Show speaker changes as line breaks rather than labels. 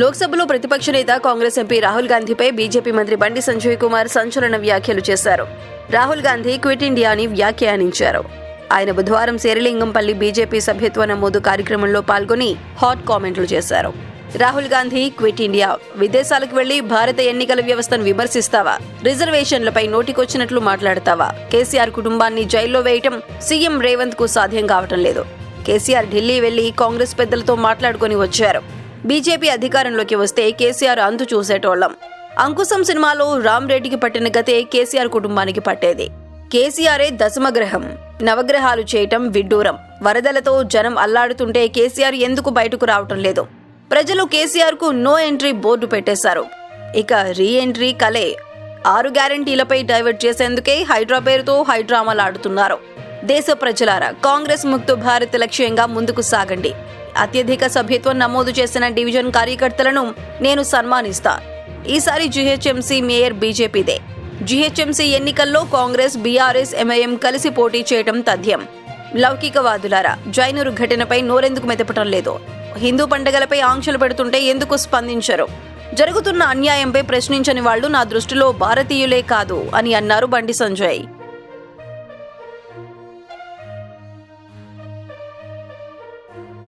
లోక్సభలో ప్రతిపక్ష నేత కాంగ్రెస్ ఎంపీ రాహుల్ గాంధీపై బీజేపీ మంత్రి బండి సంజయ్ కుమార్ సంచలన వ్యాఖ్యలు చేశారు. రాహుల్ గాంధీ క్విట్ ఇండియాని వ్యాఖ్యానించారు. ఆయన బుధవారం శేరిలింగంపల్లి బీజేపీ సభ్యత్వ నమోదు కార్యక్రమంలో పాల్గొని హాట్ కామెంట్లు చేశారు. రాహుల్ గాంధీ క్విట్ ఇండియా విదేశాలకు వెళ్ళి భారత ఎన్నికల వ్యవస్థను విమర్శిస్తావా? రిజర్వేషన్లపై నోటికొచ్చినట్లు మాట్లాడతావా? కేసీఆర్ కుటుంబాన్ని జైల్లో వేయటం సీఎం రేవంత్కు సాధ్యం కావటం లేదు. కేసీఆర్ ఢిల్లీ వెళ్ళి కాంగ్రెస్ పెద్దలతో మాట్లాడుకొని వచ్చారు. బీజేపీ అధికారంలోకి వస్తే కేసీఆర్ అంతు చూసేటోళ్ళం అంకుశం సినిమాలో రామ్ రెడ్డికి పట్టిన గతే కేసీఆర్ కుటుంబానికి పట్టేది. కేసీఆరే దశమగ్రహం. నవగ్రహాలు చేయటం విడ్డూరం. వరదలతో జనం అల్లాడుతుంటే కేసీఆర్ ఎందుకు బయటకు రావటం లేదు? ప్రజలు కేసీఆర్కు నో ఎంట్రీ బోర్డు పెట్టేశారు. ఇక రీ ఎంట్రీ కలే. ఆరు గ్యారంటీలపై డైవర్ట్ చేసేందుకే హైడ్రా పేరుతో హైడ్రామాలాడుతున్నారు దేశ ప్రజలారా కాంగ్రెస్ ముక్త భారత్ లక్ష్యంగా ముందుకు సాగండి. అత్యధిక సభ్యత్వం నమోదు చేసిన డివిజన్ కార్యకర్తలను నేను సన్మానిస్తా. ఈసారి జీహెచ్ఎంసీ మేయర్ బీజేపీదే. జీహెచ్ఎంసీ ఎన్నికల్లో కాంగ్రెస్ బీఆర్ఎస్ ఎంఐఎం కలిసి పోటీ చేయడం తథ్యం. లౌకికవాదులారా జైనురు ఘటనపై నోరెందుకు మెదపటం లేదు. హిందూ పండగలపై ఆంక్షలు పెడుతుంటే ఎందుకు స్పందించరు? జరుగుతున్న అన్యాయంపై ప్రశ్నించని వాళ్ళు నా దృష్టిలో భారతీయులే కాదు అని అన్నారు బండి సంజయ్.